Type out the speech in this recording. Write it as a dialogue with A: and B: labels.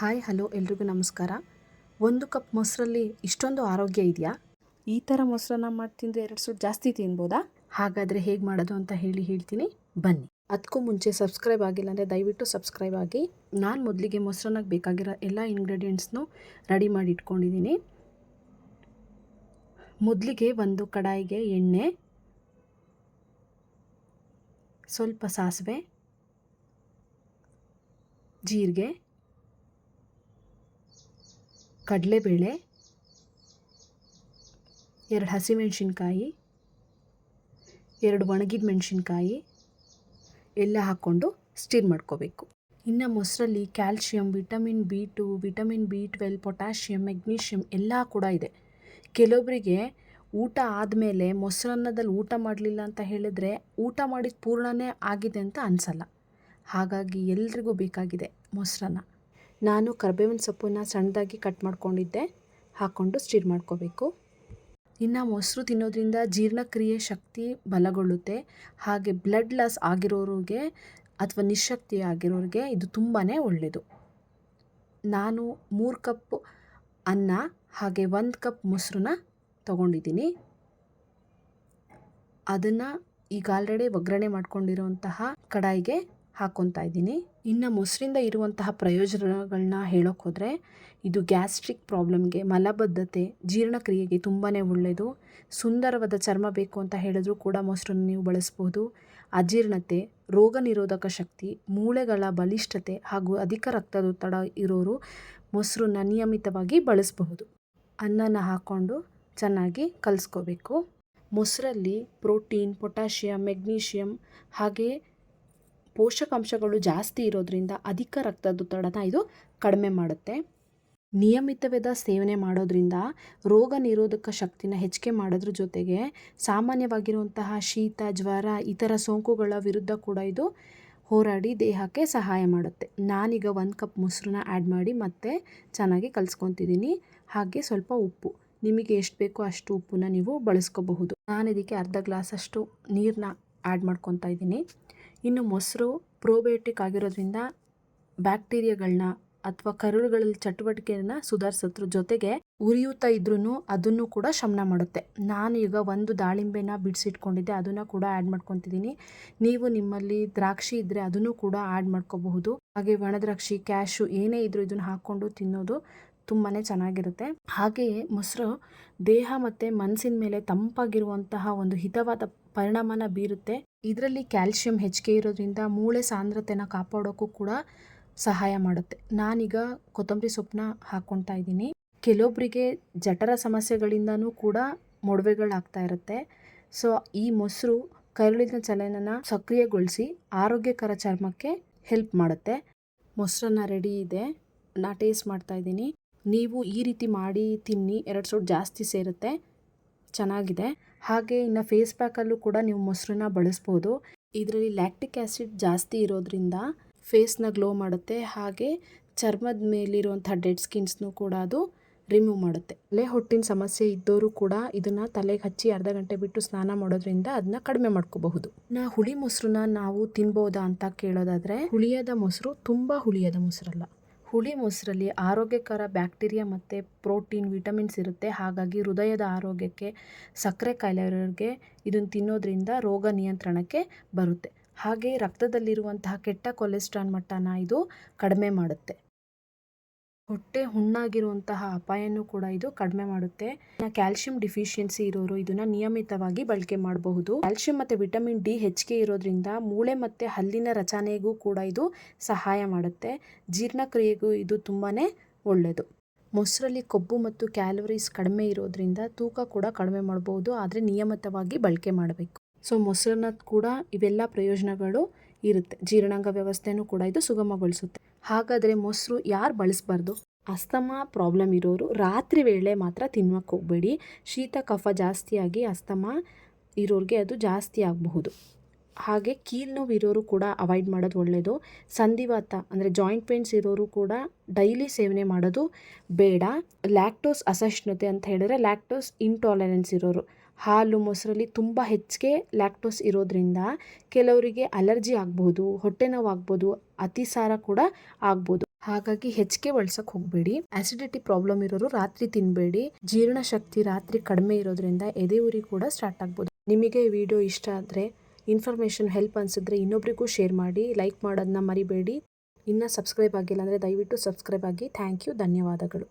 A: Hi hello ಎಲ್ರಿಗೂ ನಮಸ್ಕಾರ. ಒಂದು ಕಪ್ ಮೊಸರಲ್ಲಿ ಇಷ್ಟೊಂದು ಆರೋಗ್ಯ ಇದೆಯಾ? ಈ ಥರ ಮೊಸರನ್ನ ಮಾಡಿ ತಿಂದರೆ ಎರಡು ಸೂಟ್ ಜಾಸ್ತಿ ತಿನ್ಬೋದಾ? ಹಾಗಾದರೆ ಹೇಗೆ ಮಾಡೋದು ಅಂತ ಹೇಳಿ ಹೇಳ್ತೀನಿ. ಬನ್ನಿ. ಅದಕ್ಕೂ ಮುಂಚೆ ಸಬ್ಸ್ಕ್ರೈಬ್ ಆಗಿಲ್ಲ ಅಂದರೆ ದಯವಿಟ್ಟು ಸಬ್ಸ್ಕ್ರೈಬ್ ಆಗಿ. ನಾನು ಮೊದಲಿಗೆ ಮೊಸರನ್ನಾಗಿ ಬೇಕಾಗಿರೋ ಎಲ್ಲ ಇಂಗ್ರೀಡಿಯೆಂಟ್ಸ್ನೂ ರೆಡಿ ಮಾಡಿ ಇಟ್ಕೊಂಡಿದ್ದೀನಿ ಮೊದಲಿಗೆ ಒಂದು ಕಡಾಯಿಗೆ ಎಣ್ಣೆ ಸ್ವಲ್ಪ ಸಾಸಿವೆ ಜೀರಿಗೆ ಕಡಲೆಬೇಳೆ, ಎರಡು ಹಸಿಮೆಣಸಿನ್ಕಾಯಿ, ಎರಡು ಒಣಗಿದ ಮೆಣಸಿನ್ಕಾಯಿ ಎಲ್ಲ ಹಾಕ್ಕೊಂಡು ಸ್ಟೀರ್ ಮಾಡ್ಕೋಬೇಕು. ಇನ್ನು ಮೊಸರಲ್ಲಿ calcium, vitamin B two, vitamin B twelve, potassium magnesium ಎಲ್ಲ ಕೂಡ ಇದೆ. ಕೆಲವೊಬ್ಬರಿಗೆ ಊಟ ಆದಮೇಲೆ ಮೊಸರನ್ನದಲ್ಲಿ ಊಟ ಮಾಡಲಿಲ್ಲ ಅಂತ ಹೇಳಿದ್ರೆ ಊಟ ಮಾಡಿದ ಪೂರ್ಣನೇ ಆಗಿದೆ ಅಂತ ಅನಿಸಲ್ಲ. ಹಾಗಾಗಿ ಎಲ್ರಿಗೂ ಬೇಕಾಗಿದೆ ಮೊಸರನ್ನ. ನಾನು ಕರ್ಬೇವಿನ ಸೊಪ್ಪನ್ನು ಸಣ್ಣದಾಗಿ ಕಟ್ ಮಾಡ್ಕೊಂಡಿದ್ದೆ. ಹಾಕ್ಕೊಂಡು ಸ್ಟಿರ್ ಮಾಡ್ಕೋಬೇಕು. ಇನ್ನು ಮೊಸರು ತಿನ್ನೋದ್ರಿಂದ ಜೀರ್ಣಕ್ರಿಯೆ ಶಕ್ತಿ ಬಲಗೊಳ್ಳುತ್ತೆ. ಹಾಗೆ ಬ್ಲಡ್ ಲಾಸ್ ಆಗಿರೋರಿಗೆ ಅಥವಾ ನಿಶಕ್ತಿ ಆಗಿರೋರಿಗೆ ಇದು ತುಂಬಾ ಒಳ್ಳೆಯದು ನಾನು ಮೂರು ಕಪ್ ಅನ್ನ, ಹಾಗೆ ಒಂದು ಕಪ್ ಮೊಸರನ್ನ ತಗೊಂಡಿದ್ದೀನಿ. ಅದನ್ನು ಈಗ ಆಲ್ರೆಡಿ ಒಗ್ಗರಣೆ ಮಾಡ್ಕೊಂಡಿರೋಂತಹ ಕಡಾಯಿಗೆ ಹಾಕ್ಕೊತಾ ಇದ್ದೀನಿ. ಇನ್ನು ಮೊಸರಿಂದ ಇರುವಂತಹ ಪ್ರಯೋಜನಗಳನ್ನ ಹೇಳೋಕೆ ಹೋದರೆ, ಇದು ಗ್ಯಾಸ್ಟ್ರಿಕ್ ಪ್ರಾಬ್ಲಮ್ಗೆ ಮಲಬದ್ಧತೆ, ಜೀರ್ಣಕ್ರಿಯೆಗೆ ತುಂಬಾ ಒಳ್ಳೆಯದು ಸುಂದರವಾದ ಚರ್ಮ ಬೇಕು ಅಂತ ಹೇಳಿದ್ರೂ ಕೂಡ ಮೊಸರನ್ನು ನೀವು ಬಳಸ್ಬೋದು. ಅಜೀರ್ಣತೆ, ರೋಗ ನಿರೋಧಕ ಶಕ್ತಿ, ಮೂಳೆಗಳ ಬಲಿಷ್ಠತೆ ಹಾಗೂ ಅಧಿಕ ರಕ್ತದೊತ್ತಡ ಇರೋರು ಮೊಸರನ್ನ ನಿಯಮಿತವಾಗಿ ಬಳಸಬಹುದು. ಅನ್ನನ ಹಾಕ್ಕೊಂಡು ಚೆನ್ನಾಗಿ ಕಲಿಸ್ಕೋಬೇಕು. ಮೊಸರಲ್ಲಿ ಪ್ರೋಟೀನ್, ಪೊಟ್ಯಾಷಿಯಂ ಮೆಗ್ನೀಷಿಯಮ್ ಹಾಗೆ ಪೋಷಕಾಂಶಗಳು ಜಾಸ್ತಿ ಇರೋದ್ರಿಂದ ಅಧಿಕ ರಕ್ತದೊತ್ತಡನ ಇದು ಕಡಿಮೆ ಮಾಡುತ್ತೆ. ನಿಯಮಿತವಾದ ಸೇವನೆ ಮಾಡೋದ್ರಿಂದ ರೋಗ ನಿರೋಧಕ ಶಕ್ತಿನ ಹೆಚ್ಚಿಗೆ ಮಾಡೋದ್ರ ಜೊತೆಗೆ ಸಾಮಾನ್ಯವಾಗಿರುವಂತಹ ಶೀತ, ಜ್ವರ, ಇತರ ಸೋಂಕುಗಳ ವಿರುದ್ಧ ಕೂಡ ಇದು ಹೋರಾಡಿ ದೇಹಕ್ಕೆ ಸಹಾಯ ಮಾಡುತ್ತೆ. ನಾನೀಗ ಒಂದು ಕಪ್ ಮೊಸರನ್ನ ಆ್ಯಡ್ ಮಾಡಿ ಮತ್ತೆ ಚೆನ್ನಾಗಿ ಕಲಿಸ್ಕೊತಿದ್ದೀನಿ. ಹಾಗೆ ಸ್ವಲ್ಪ ಉಪ್ಪು. ನಿಮಗೆ ಎಷ್ಟು ಬೇಕೋ ಅಷ್ಟು ಉಪ್ಪನ್ನ ನೀವು ಬಳಸ್ಕೋಬಹುದು. ನಾನು ಇದಕ್ಕೆ ಅರ್ಧ ಗ್ಲಾಸಷ್ಟು ನೀರನ್ನ ಆ್ಯಡ್ ಮಾಡ್ಕೊತಾ ಇದ್ದೀನಿ. ಇನ್ನು ಮೊಸರು ಪ್ರೋಬಯೋಟಿಕ್ ಆಗಿರೋದ್ರಿಂದ ಬ್ಯಾಕ್ಟೀರಿಯಾಗಳನ್ನ ಅಥವಾ ಕರುಳುಗಳಲ್ಲಿ ಚಟುವಟಿಕೆಯನ್ನು ಸುಧಾರಿಸೋದ್ರ ಜೊತೆಗೆ ಉರಿಯುತ್ತಾ ಇದ್ರೂ ಅದನ್ನು ಕೂಡ ಶಮನ ಮಾಡುತ್ತೆ. ನಾನು ಈಗ ಒಂದು ದಾಳಿಂಬೆನ ಬಿಡಿಸಿಟ್ಕೊಂಡಿದ್ದೆ, ಅದನ್ನು ಕೂಡ ಆ್ಯಡ್ ಮಾಡ್ಕೊತಿದ್ದೀನಿ. ನೀವು ನಿಮ್ಮಲ್ಲಿ ದ್ರಾಕ್ಷಿ ಇದ್ದರೆ ಅದನ್ನು ಕೂಡ ಆ್ಯಡ್ ಮಾಡ್ಕೋಬಹುದು. ಹಾಗೆ ಒಣದ್ರಾಕ್ಷಿ ಕ್ಯಾಶು ಏನೇ ಇದ್ದರೂ ಇದನ್ನು ಹಾಕ್ಕೊಂಡು ತಿನ್ನೋದು ತುಂಬಾ ಚೆನ್ನಾಗಿರುತ್ತೆ. ಹಾಗೆಯೇ ಮೊಸರು ದೇಹ ಮತ್ತು ಮನಸ್ಸಿನ ಮೇಲೆ ತಂಪಾಗಿರುವಂತಹ ಒಂದು ಹಿತವಾದ ಪರಿಣಾಮನ ಬೀರುತ್ತೆ. ಇದರಲ್ಲಿ ಕ್ಯಾಲ್ಶಿಯಂ ಹೆಚ್ಚಿಗೆ ಇರೋದ್ರಿಂದ ಮೂಳೆ ಸಾಂದ್ರತೆನ ಕಾಪಾಡೋಕ್ಕೂ ಕೂಡ ಸಹಾಯ ಮಾಡುತ್ತೆ. ನಾನೀಗ ಕೊತ್ತಂಬರಿ ಸೊಪ್ಪನ್ನ ಹಾಕ್ಕೊತಾ ಇದ್ದೀನಿ. ಕೆಲವೊಬ್ಬರಿಗೆ ಜಠರ ಸಮಸ್ಯೆಗಳಿಂದನೂ ಕೂಡ ಮೊಡವೆಗಳಾಗ್ತಾ ಇರುತ್ತೆ. ಸೊ, ಈ ಮೊಸರು ಕರುಳಿನ ಚಲನನ ಸಕ್ರಿಯಗೊಳಿಸಿ ಆರೋಗ್ಯಕರ ಚರ್ಮಕ್ಕೆ ಹೆಲ್ಪ್ ಮಾಡುತ್ತೆ. ಮೊಸರನ್ನ ರೆಡಿ ಇದೆ. ನಾ ಟೇಸ್ಟ್ ಮಾಡ್ತಾ ಇದ್ದೀನಿ. ನೀವು ಈ ರೀತಿ ಮಾಡಿ ತಿನ್ನಿ. ಎರಡು ಸೊಟ್ಟು ಜಾಸ್ತಿ ಸೇರುತ್ತೆ. ಚೆನ್ನಾಗಿದೆ. ಹಾಗೆ ಇನ್ನು ಫೇಸ್ ಪ್ಯಾಕಲ್ಲೂ ಕೂಡ ನೀವು ಮೊಸರನ್ನ ಬಳಸ್ಬೋದು. ಇದರಲ್ಲಿ ಲ್ಯಾಕ್ಟಿಕ್ ಆ್ಯಸಿಡ್ ಜಾಸ್ತಿ ಇರೋದ್ರಿಂದ ಫೇಸ್ನ ಗ್ಲೋ ಮಾಡುತ್ತೆ. ಹಾಗೆ ಚರ್ಮದ ಮೇಲಿರುವಂಥ ಡೆಡ್ ಸ್ಕಿನ್ಸ್ನೂ ಕೂಡ ಅದು ರಿಮೂವ್ ಮಾಡುತ್ತೆ. ತಲೆ ಹೊಟ್ಟಿನ ಸಮಸ್ಯೆ ಇದ್ದವರು ಕೂಡ ಇದನ್ನು ತಲೆಗೆ ಹಚ್ಚಿ ಅರ್ಧ ಗಂಟೆ ಬಿಟ್ಟು ಸ್ನಾನ ಮಾಡೋದ್ರಿಂದ ಅದನ್ನ ಕಡಿಮೆ ಮಾಡ್ಕೋಬಹುದು. ನಾ ಹುಳಿ ಮೊಸರನ್ನ ನಾವು ತಿನ್ಬೋದಾ ಅಂತ ಕೇಳೋದಾದರೆ ಹುಳಿಯದ ಮೊಸರು ತುಂಬ ಹುಳಿಯದ ಮೊಸರಲ್ಲ. ಹುಳಿ ಮೊಸರಲ್ಲಿ ಆರೋಗ್ಯಕರ ಬ್ಯಾಕ್ಟೀರಿಯಾ ಮತ್ತು ಪ್ರೋಟೀನ್, ವಿಟಮಿನ್ಸ್ ಇರುತ್ತೆ. ಹಾಗಾಗಿ ಹೃದಯದ ಆರೋಗ್ಯಕ್ಕೆ, ಸಕ್ಕರೆ ಕಾಯಿಲೆ ಇರೋರಿಗೆ ಇದನ್ನು ತಿನ್ನೋದ್ರಿಂದ ರೋಗ ನಿಯಂತ್ರಣಕ್ಕೆ ಬರುತ್ತೆ. ಹಾಗೆ ರಕ್ತದಲ್ಲಿರುವಂತಹ ಕೆಟ್ಟ ಕೊಲೆಸ್ಟ್ರಾಲ್ ಮಟ್ಟನ ಇದು ಕಡಿಮೆ ಮಾಡುತ್ತೆ. ಹೊಟ್ಟೆ ಹುಣ್ಣಾಗಿರುವಂತಹ ಅಪಾಯನೂ ಕೂಡ ಇದು ಕಡಿಮೆ ಮಾಡುತ್ತೆ. ಕ್ಯಾಲ್ಸಿಯಂ ಡಿಫಿಷಿಯನ್ಸಿ ಇರೋರು ಇದನ್ನ ನಿಯಮಿತವಾಗಿ ಬಳಕೆ ಮಾಡಬಹುದು. ಕ್ಯಾಲ್ಸಿಯಂ ಮತ್ತು ವಿಟಮಿನ್ ಡಿ ಹೆಚ್ಚಿಗೆ ಇರೋದ್ರಿಂದ ಮೂಳೆ ಮತ್ತು ಹಲ್ಲಿನ ರಚನೆಗೂ ಕೂಡ ಇದು ಸಹಾಯ ಮಾಡುತ್ತೆ. ಜೀರ್ಣಕ್ರಿಯೆಗೂ ಇದು ತುಂಬಾ ಒಳ್ಳೆಯದು ಮೊಸರಲ್ಲಿ ಕೊಬ್ಬು ಮತ್ತು ಕ್ಯಾಲೋರೀಸ್ ಕಡಿಮೆ ಇರೋದ್ರಿಂದ ತೂಕ ಕೂಡ ಕಡಿಮೆ ಮಾಡಬಹುದು, ಆದರೆ ನಿಯಮಿತವಾಗಿ ಬಳಕೆ ಮಾಡಬೇಕು. ಸೊ ಮೊಸರನ್ನ ಕೂಡ ಇವೆಲ್ಲ ಪ್ರಯೋಜನಗಳು ಇರುತ್ತೆ. ಜೀರ್ಣಾಂಗ ವ್ಯವಸ್ಥೆನೂ ಕೂಡ ಇದು ಸುಗಮಗೊಳಿಸುತ್ತೆ. ಹಾಗಾದರೆ ಮೊಸರು ಯಾರು ಬಳಸಬಾರ್ದು? ಅಸ್ತಮಾ ಪ್ರಾಬ್ಲಮ್ ಇರೋರು ರಾತ್ರಿ ವೇಳೆ ಮಾತ್ರ ತಿನ್ನೋಕ್ಕೆ ಹೋಗಬೇಡಿ. ಶೀತ, ಕಫ ಜಾಸ್ತಿಯಾಗಿ ಅಸ್ತಮಾ ಇರೋರಿಗೆ ಅದು ಜಾಸ್ತಿ ಆಗಬಹುದು. ಹಾಗೆ ಕೀಲು ನೋವು ಇರೋರು ಕೂಡ ಅವಾಯ್ಡ್ ಮಾಡೋದು ಒಳ್ಳೆಯದು ಸಂಧಿವಾತ ಅಂದರೆ ಜಾಯಿಂಟ್ ಪೇನ್ಸ್ ಇರೋರು ಕೂಡ ಡೈಲಿ ಸೇವನೆ ಮಾಡೋದು ಬೇಡ. ಲ್ಯಾಕ್ಟೋಸ್ ಅಸಹಿಷ್ಣುತೆ ಅಂತ ಹೇಳಿದ್ರೆ ಲ್ಯಾಕ್ಟೋಸ್ ಇಂಟಾಲರೆನ್ಸ್ ಇರೋರು. ಹಾಲು ಮೊಸರಲ್ಲಿ ತುಂಬ ಹೆಚ್ಚಿಗೆ ಲ್ಯಾಕ್ಟೋಸ್ ಇರೋದ್ರಿಂದ ಕೆಲವರಿಗೆ ಅಲರ್ಜಿ ಆಗ್ಬೋದು, ಹೊಟ್ಟೆ ನೋವು ಆಗ್ಬೋದು ಅತಿಸಾರ ಕೂಡ ಆಗ್ಬೋದು. ಹಾಗಾಗಿ ಹೆಚ್ಚಿಗೆ ಬಳಸಕ್ಕೆ ಹೋಗಬೇಡಿ. ಆಸಿಡಿಟಿ ಪ್ರಾಬ್ಲಮ್ ಇರೋರು ರಾತ್ರಿ ತಿನ್ನಬೇಡಿ ಜೀರ್ಣಶಕ್ತಿ ರಾತ್ರಿ ಕಡಿಮೆ ಇರೋದ್ರಿಂದ ಎದೆ ಉರಿ ಕೂಡ ಸ್ಟಾರ್ಟ್ ಆಗ್ಬೋದು. ನಿಮಗೆ ವಿಡಿಯೋ ಇಷ್ಟ ಆದರೆ ಇನ್ಫಾರ್ಮೇಷನ್ ಹೆಲ್ಪ್ ಅನಿಸಿದ್ರೆ ಇನ್ನೊಬ್ರಿಗೂ ಶೇರ್ ಮಾಡಿ ಲೈಕ್ ಮಾಡೋದನ್ನ ಮರಿಬೇಡಿ. ಇನ್ನೂ ಸಬ್ಸ್ಕ್ರೈಬ್ ಆಗಿಲ್ಲ ಅಂದರೆ ದಯವಿಟ್ಟು ಸಬ್ಸ್ಕ್ರೈಬ್ ಆಗಿ. ಥ್ಯಾಂಕ್ ಯು ಧನ್ಯವಾದಗಳು.